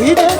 এই অধীনে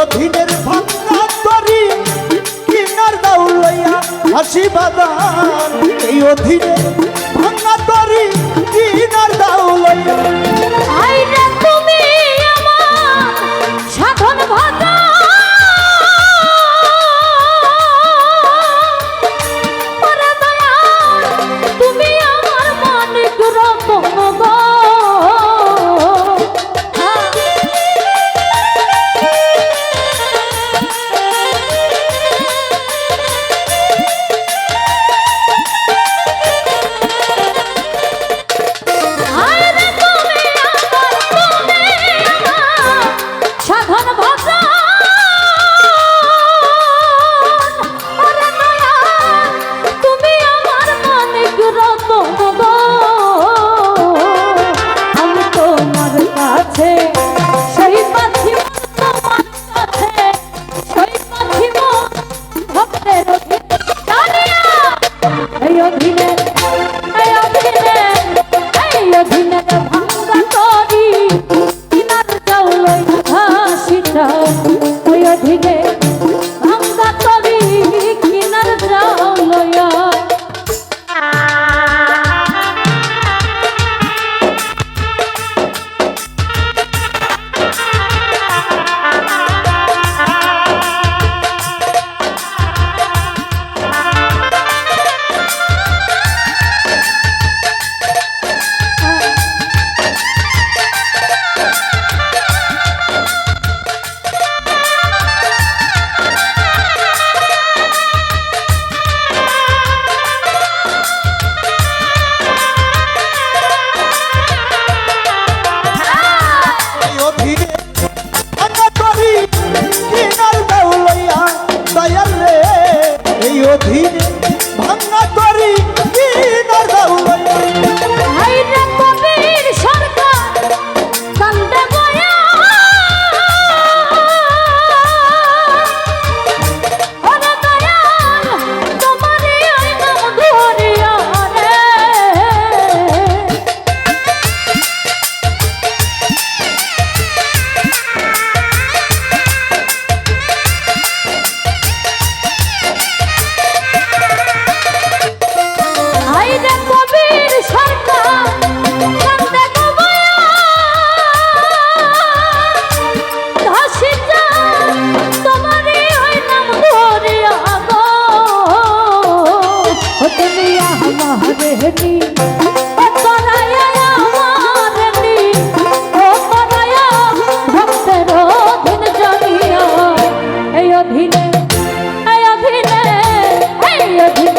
অধীনের ভাঙা তরি কিনার দাও লইয়া হাসি বাদান এই অধীনের ভাঙা তরি কিনার দাও লইয়া অধীনে অধীনে অধীনে